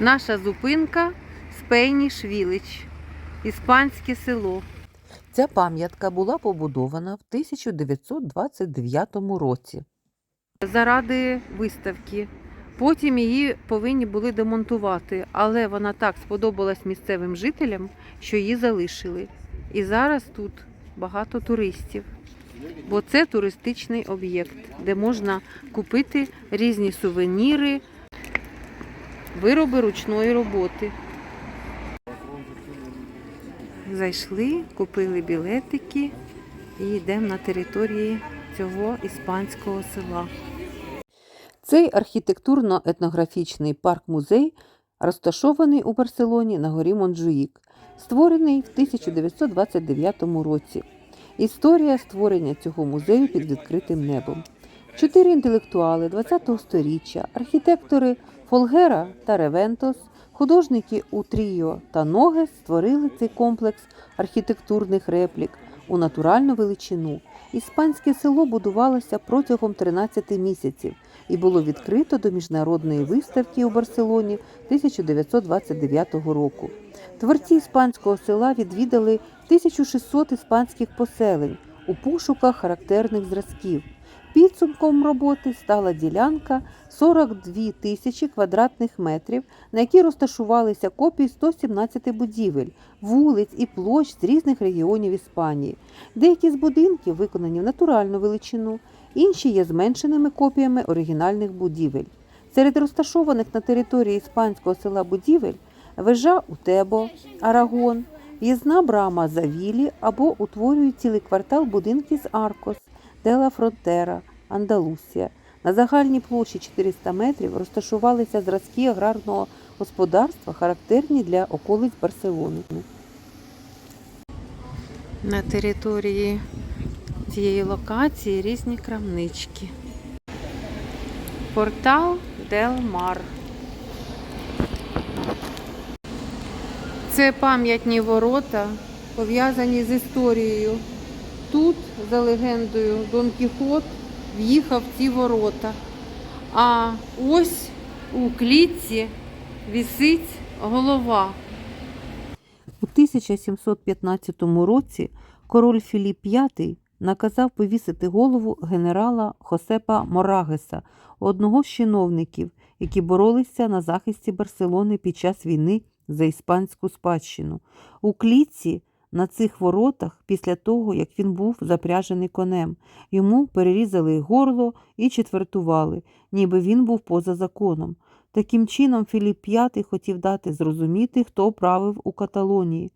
Наша зупинка Спейніш Вілич, іспанське село. Ця пам'ятка була побудована в 1929 році. заради виставки. Потім її повинні були демонтувати, але вона так сподобалась місцевим жителям, що її залишили. І зараз тут багато туристів, бо це туристичний об'єкт, де можна купити різні сувеніри, вироби ручної роботи. Зайшли, купили білетики і йдемо на території цього іспанського села. Цей архітектурно-етнографічний парк-музей розташований у Барселоні на горі Монджуїк, створений в 1929 році. Історія створення цього музею під відкритим небом. Чотири інтелектуали ХХ століття, архітектори Фолгера та Ревентос, художники Утріо та Ногес створили цей комплекс архітектурних реплік у натуральну величину. Іспанське село будувалося протягом 13 місяців і було відкрито до міжнародної виставки у Барселоні 1929 року. Творці іспанського села відвідали 1600 іспанських поселень у пошуках характерних зразків. Підсумком роботи стала ділянка 42 тисячі квадратних метрів, на якій розташувалися копії 117 будівель, вулиць і площ з різних регіонів Іспанії. Деякі з будинків виконані в натуральну величину, інші є зменшеними копіями оригінальних будівель. Серед розташованих на території іспанського села будівель вежа Утебо, Арагон, в'їзна брама Завілі або утворюють цілий квартал будинків з Аркос, Дела Фронтера, Андалусія. На загальній площі 400 метрів розташувалися зразки аграрного господарства, характерні для околиць Барселони. На території цієї локації різні крамнички. Портал Дел Мар. Це пам'ятні ворота, пов'язані з історією. Тут, за легендою, Дон Кіхот в'їхав в ці ворота. А ось у клітці вісить голова. У 1715 році король Філіп V наказав повісити голову генерала Хосепа Морагеса, одного з чиновників, які боролися на захисті Барселони під час війни за іспанську спадщину. У клітці на цих воротах, після того, як він був запряжений конем, йому перерізали горло і четвертували, ніби він був поза законом. Таким чином, Філіп V хотів дати зрозуміти, хто правив у Каталонії.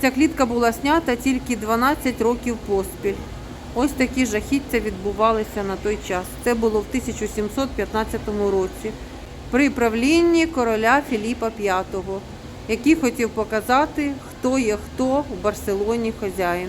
Ця клітка була знята тільки 12 років поспіль. Ось такі жахіття відбувалися на той час. Це було в 1715 році при правлінні короля Філіпа V, який хотів показати, хто є хто в Барселоні хазяїн.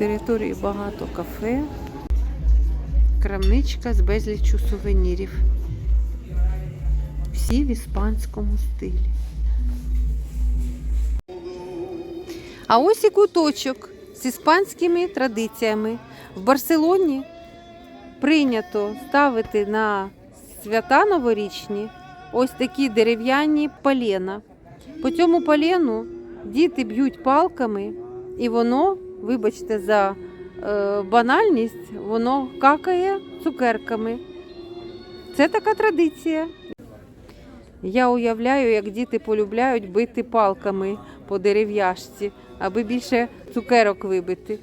Території багато кафе, крамничка з безліччю сувенірів. Всі в іспанському стилі. А ось і куточок з іспанськими традиціями. В Барселоні прийнято ставити на свята новорічні ось такі дерев'яні полена. По цьому полену діти б'ють палками, і воно, вибачте за е, банальність, воно какає цукерками. Це така традиція. Я уявляю, як діти полюбляють бити палками по дерев'яшці, аби більше цукерок вибити.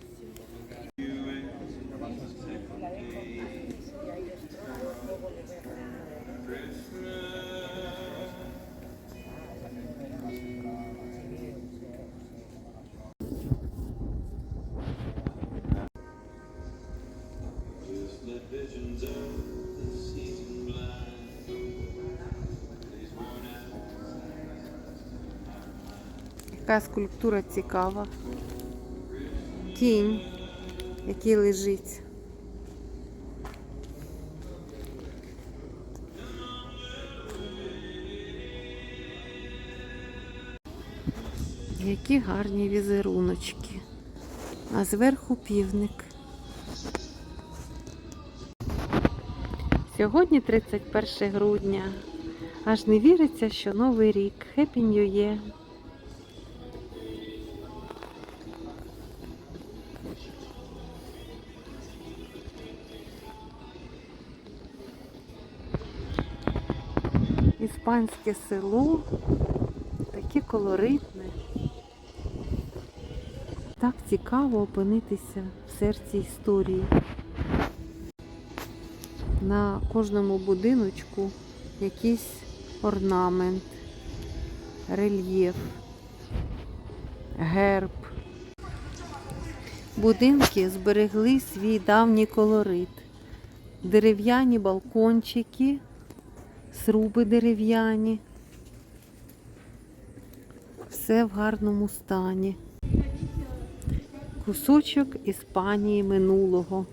Яка скульптура цікава. Кінь, який лежить. Які гарні візеруночки. А зверху півник. Сьогодні 31 грудня. Аж не віриться, що новий рік. Happy New Year. Іспанське село, таке колоритне. Так цікаво опинитися в серці історії. На кожному будиночку якийсь орнамент, рельєф, герб. Будинки зберегли свій давній колорит. Дерев'яні балкончики, сруби дерев'яні. Все в гарному стані. Кусочок Іспанії минулого.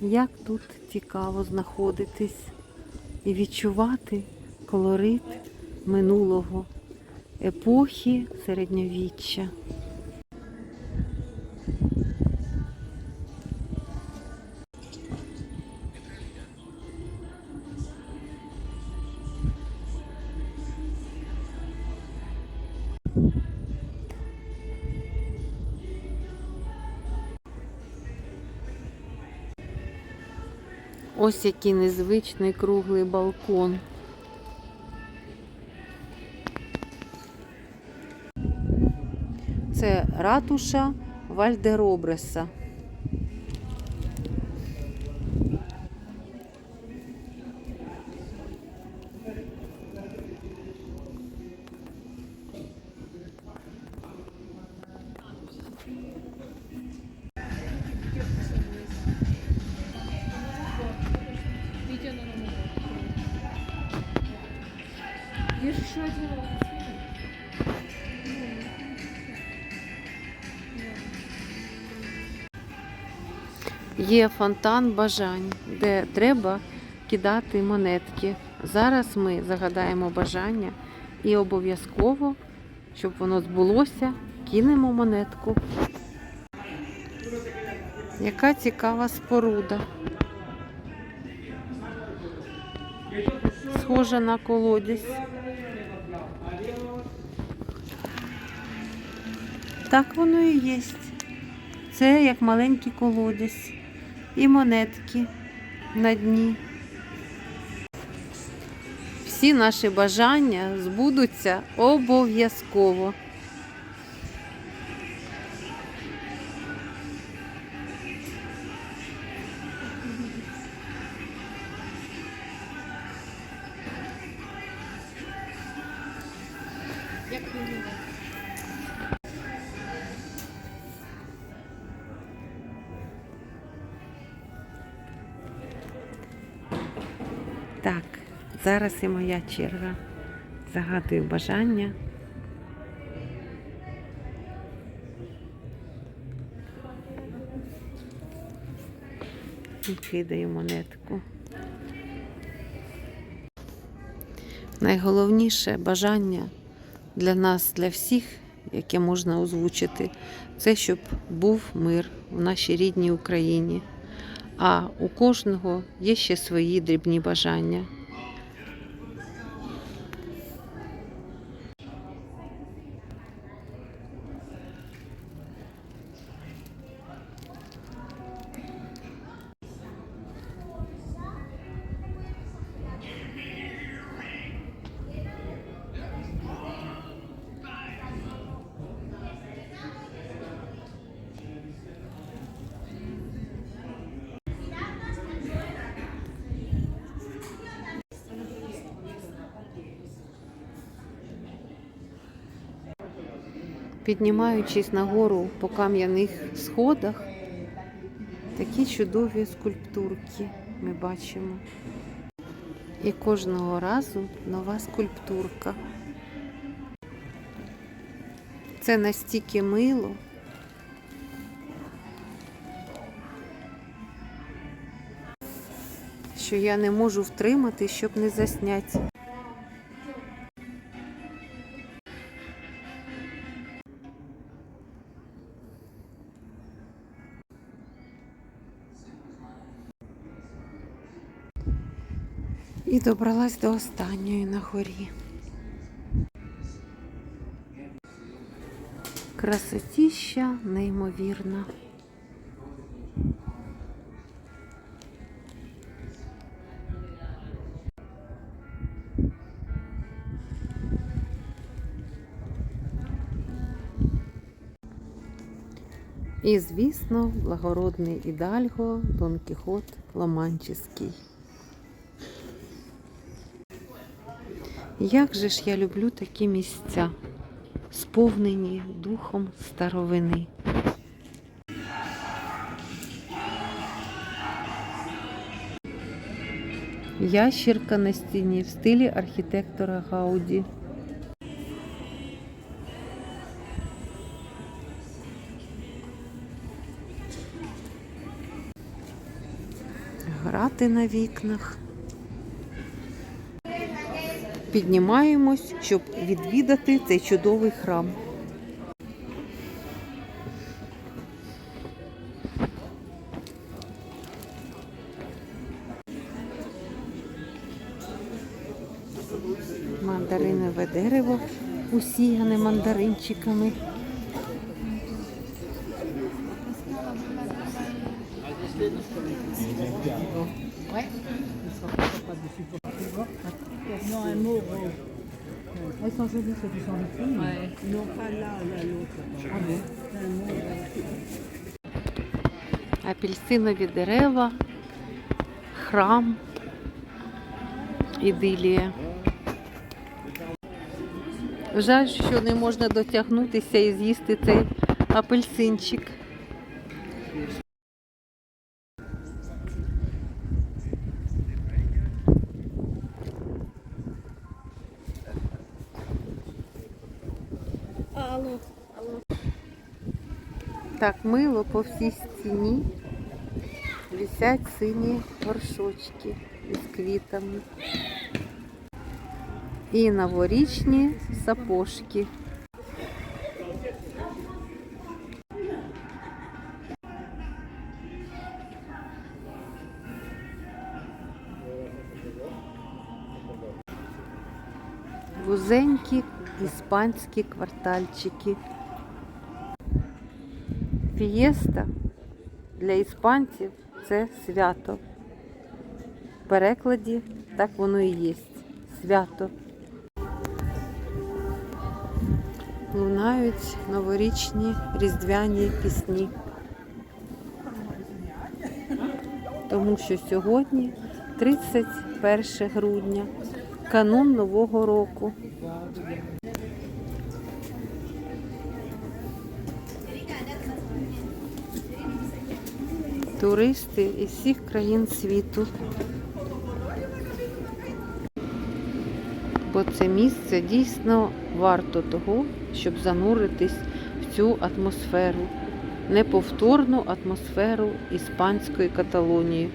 Як тут цікаво знаходитись і відчувати колорит минулого епохи середньовіччя. Ось який незвичний круглий балкон. Це ратуша Вальдеробреса. Є фонтан бажань, де треба кидати монетки. Зараз ми загадаємо бажання і обов'язково, щоб воно збулося, кинемо монетку. Яка цікава споруда. Схожа на колодязь. Так воно і є. Це як маленький колодязь. І монетки на дні. Всі наші бажання збудуться обов'язково. Так, зараз і моя черга. Загадую бажання. Кидаю монетку. Найголовніше бажання для нас, для всіх, яке можна озвучити, це щоб був мир в нашій рідній Україні. А у кожного є ще свої дрібні бажання. Піднімаючись нагору по кам'яних сходах, такі чудові скульптурки ми бачимо. І кожного разу нова скульптурка. Це настільки мило. Що я не можу втримати, щоб не засняти. І добралась до останньої на горі. Красотіща неймовірна. І, звісно, благородний Ідальго Дон Кіхот Ломанческий. Як же ж я люблю такі місця, сповнені духом старовини. Ящірка на стіні в стилі архітектора Гауді. Грати на вікнах. Піднімаємось, щоб відвідати цей чудовий храм. Мандаринове дерево усіяне мандаринчиками. Sont jolies, celles qui sont les filles. Non, pas là, là, l'autre. C'est апельсинові дерева, храм, ідилія. Жаль, що не можна дотягнутися і з'їсти цей апельсинчик. Так мило по всій стіні висять сині горшочки із квітами. І новорічні сапожки. Вузенькі іспанські квартальчики. Фієста для іспанців це свято. В перекладі так воно і є. Свято. Лунають новорічні різдвяні пісні. Тому що сьогодні 31 грудня, канун Нового року. Туристи із всіх країн світу. Бо це місце дійсно варто того, щоб зануритись в цю атмосферу, неповторну атмосферу іспанської Каталонії.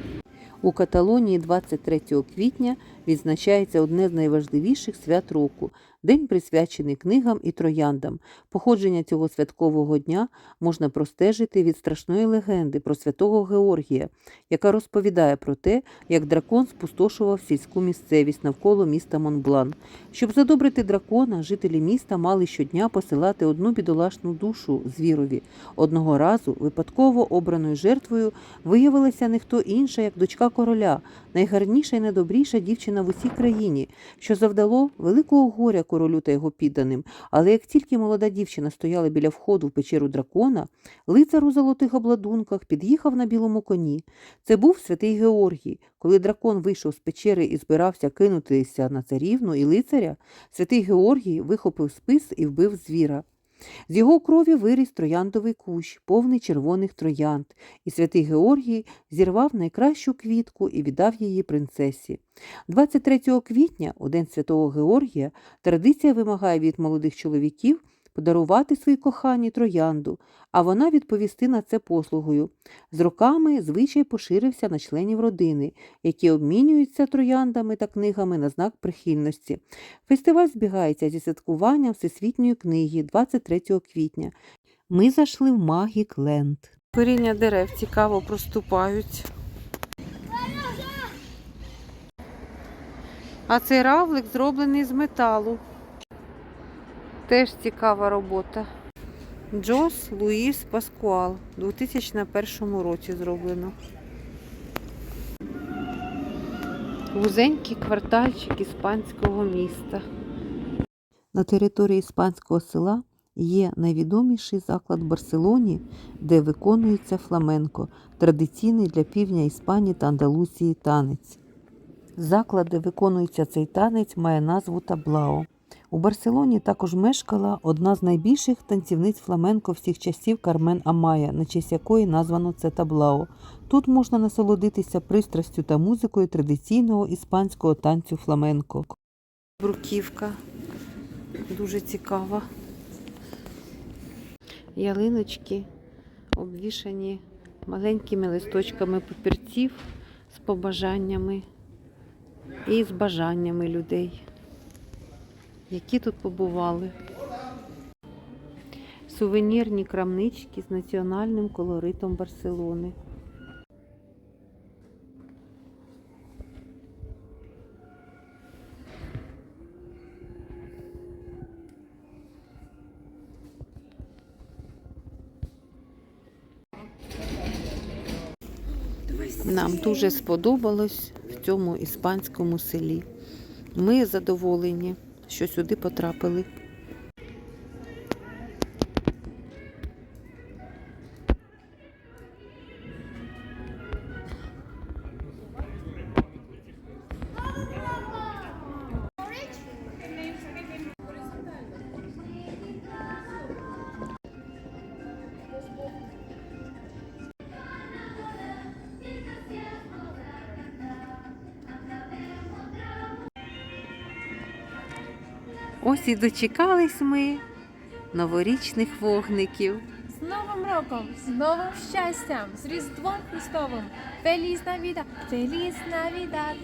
У Каталонії 23 квітня відзначається одне з найважливіших свят року день присвячений книгам і трояндам. Походження цього святкового дня можна простежити від страшної легенди про святого Георгія, яка розповідає про те, як дракон спустошував сільську місцевість навколо міста Монблан. Щоб задобрити дракона, жителі міста мали щодня посилати одну бідолашну душу звірові. Одного разу випадково обраною жертвою виявилася не хто інша, як дочка короля, найгарніша і найдобріша дівчина в усій країні, що завдало великого горя королю та його підданим. Але як тільки молода дівчина стояла біля входу в печеру дракона, лицар у золотих обладунках під'їхав на білому коні. Це був святий Георгій. Коли дракон вийшов з печери і збирався кинутися на царівну і лицаря, святий Георгій вихопив спис і вбив звіра. З його крові виріс трояндовий кущ, повний червоних троянд, і святий Георгій зірвав найкращу квітку і віддав її принцесі. 23 квітня, у день святого Георгія, традиція вимагає від молодих чоловіків подарувати своїй коханій троянду, а вона відповісти на це послугою. З роками звичай поширився на членів родини, які обмінюються трояндами та книгами на знак прихильності. Фестиваль збігається зі святкуванням Всесвітньої книги 23 квітня. Ми зайшли в Магік Ленд. Коріння дерев цікаво проступають. А цей равлик зроблений з металу. Теж цікава робота. Джос Луїс Паскуал. У 2001 році зроблено. Вузенький квартальчик іспанського міста. На території іспанського села є найвідоміший заклад в Барселоні, де виконується фламенко, традиційний для півдня Іспанії та Андалусії танець. Заклад, де виконується цей танець, має назву Таблао. У Барселоні також мешкала одна з найбільших танцівниць фламенко всіх часів Кармен Амая, на честь якої названо це таблао. Тут можна насолодитися пристрастю та музикою традиційного іспанського танцю фламенко. Бруківка. Дуже цікава. Ялиночки обвішані маленькими листочками папірців з побажаннями і з бажаннями людей, які тут побували. Сувенірні крамнички з національним колоритом Барселони. Нам дуже сподобалось в цьому іспанському селі. Ми задоволені, що сюди потрапили. Ось і дочекались ми новорічних вогників. З Новим роком, з новим щастям, з Різдвом Христовим. Феліс Навіда, Феліс Навідад.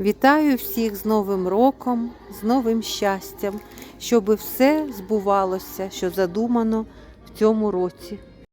Вітаю всіх з Новим роком, з новим щастям, щоб все збувалося, що задумано в цьому році.